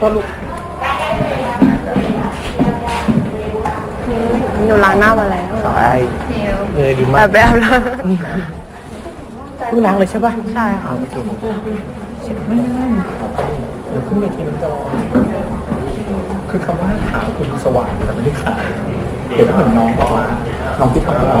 ก็ลูกหนูล้างหน้ามาแล้วสายเงยดีแบมากบแบบแล้วเพิ่งล้างเลยใช่ป่ะใช่ค่ะโอเคเช็ดไม่ได้เดี๋ยวขึ้นเวทีมันจะร้อนคือคำว่าขาวคุณสว่างแต่ไม่ได้ขาวเดี๋ยวถ้าเหมือนน้องบอกว่าน้องที่ทำเรา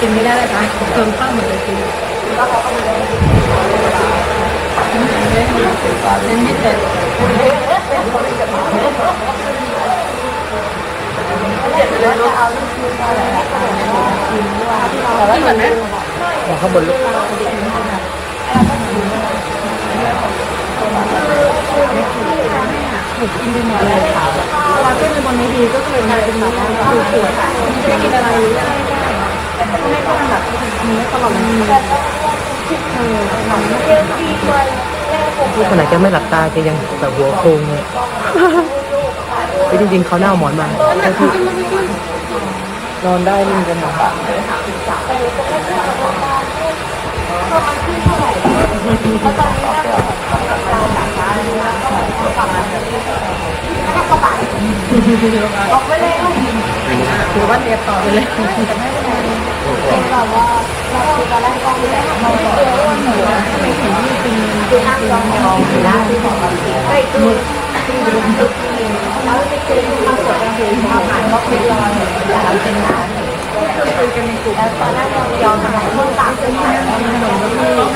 กินไม่ได้เลยค่ะเติมข้าวเหมดเลยกินเล่นไม่เสร็จกินก่อนไหมมองข้างบนลูกหนูกินไปหมดเลยค่ะเว่าเส้นในบนนี้ดีก็คือมันเป็นแบบว่าคือปวดไม่ได้กินอะไร ได้ได้ไม่ต้องแบบนี้ตลอดเลยเออทำไม่ได้ลูกคนไหนแกไม่หลับตาแกยังแบบหัวโคงเลยเฮ้ยจริงๆเขาหน้าเอาหมอนมาก็คือนอนได้ไม่มีปัญหาหรือว่าเรียนต่อไปเลย ดีแบบว่าเราคือยเราไม่ไปน้องแต่งหน้าเราไม่ดูแลแต่ว่าผมเนี่ยแต่ทำออกมาแล้วมันไม่สวยนะมันจะออกส้มปักเลยไม่แม่จะแบบแล้วแต่อันนี้เลยมันเป็นค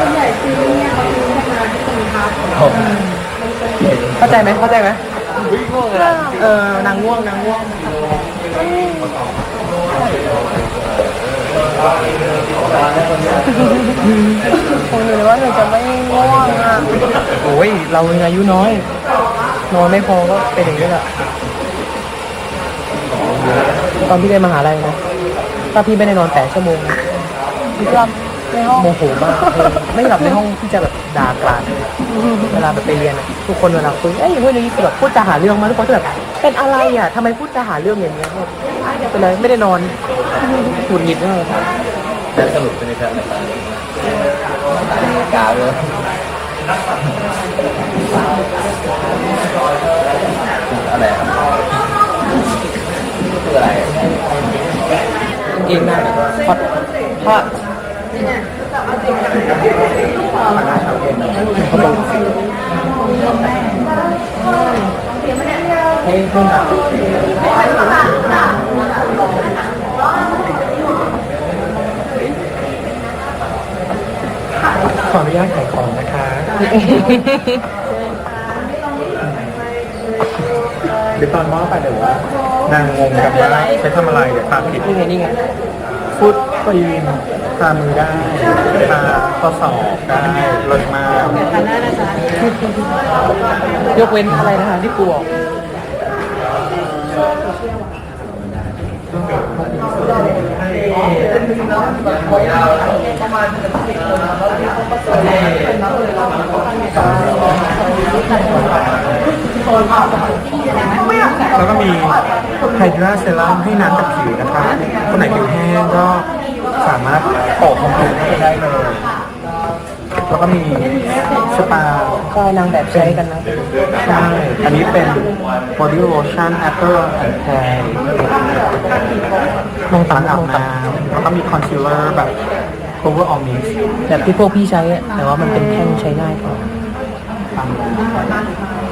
ส่วนใหญ่ซื้อเนี่ยเขาซื้อให้มาที่คนทับเข้าใจไหมเข้าใจไหมเออนางง่วงนางง่วงคงหนูว่าหนูจะไม่ง่วงอะโอ้ยเรายังอายุน้อย นอนไม่พอก็เป็นอย่างนี้แหละตอนพี่เรียนมหาลัยนะ ถ้าพี่ไม่ได้นอนแปดชั่วโมงนะหลับในห้องโมโหมากเออไม่หลับในห้องพี่จะแบบด่ากราดเวลาแบบไปเรียนอะทุกคนเวลาคุยเอ้ยเฮ้ยนี่คือแบบพูดจาหาเรื่องมาทุกคนจะแบบเป็นอะไรอะทำไมพูดจาหาเรื่องอย่างเงี้ยเป็นไรไม่ได้นอนหงุดหงิดมากจะสรุปเป็นในแบบไหนกาวเลยอะไรครับคืออะไร เกงในพอดพอดเขาบอกให้เพื่อนขออนุญาตขายของนะคะ ตอนมอไปเดี๋ยวว่านางงงกันว่าใช้ทำอะไรเดี๋ยวพาผิดนี่ไงนี่ไงฟุตครีมทามือได้ทาข้อศอกได้ลดมากทานได้นะจ๊ะยกเว้นอะไรนะคะที่กลัว แล้วก็มีไฮดราเซรั่มให้น้ำกับผิวนะคะคนไหนผิวแห้งก็สามารถโปะของผิวได้เลย แล้วก็มีสปาก็นางแบบใช้กันนะใช่ อันนี้เป็น body lotion apple and pear ลงตาอาบน้ำแล้วก็มีคอนซีลเลอร์แบบ cover all mix แบบที่พวกพี่ใช้ แต่ว่ามันเป็นแท่งใช้ง่ายกว่า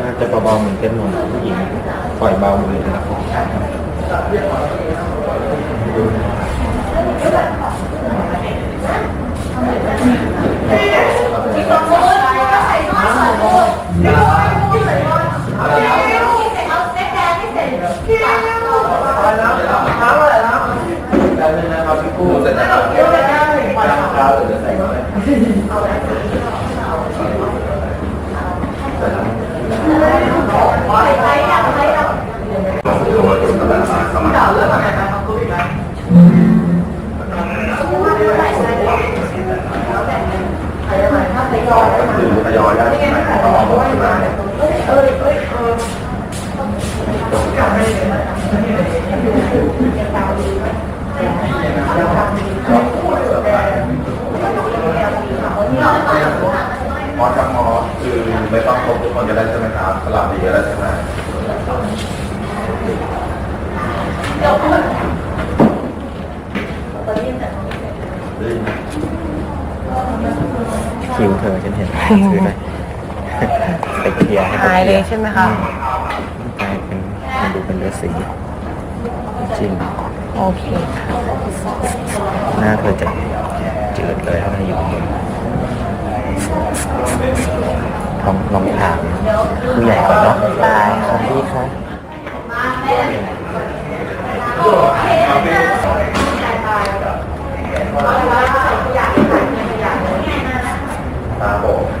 น่าจะเบาๆเหมือนเต้นนมผู้หญิงปล่อยเบาหมดเลยนะ ทยอยได้ใช่ไหมต้องเอาหมดใช่ไหม หมอจากหมอคือไม่ต้องครบทุกคนจะได้ใช่ไหมครับสลับดีก็ได้ใช่ไหมคิวเธอฉันเห็นซื้อได้ไปเคลียร์ให้หายเลยใช่ไหมคะกลายเป็น มันดูเป็นเลือดสีจริงโอเคหน้าเธอจะจืดเลยถ้ามันอยู่ข้างบนลองลองถามผู้ใหญ่ก่อนเนาะได้ครับพี่ครับครับผม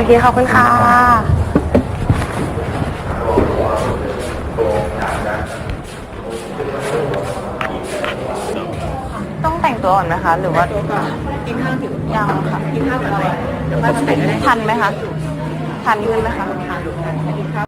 อเคขอบคุณค่ะต้องแต่งตัวก่อนไหมคะ หรือว่ากินข้าวถึงยังค่ะกินข้าวกับอะไรทันไหมคะทันขึ้นไหมคะ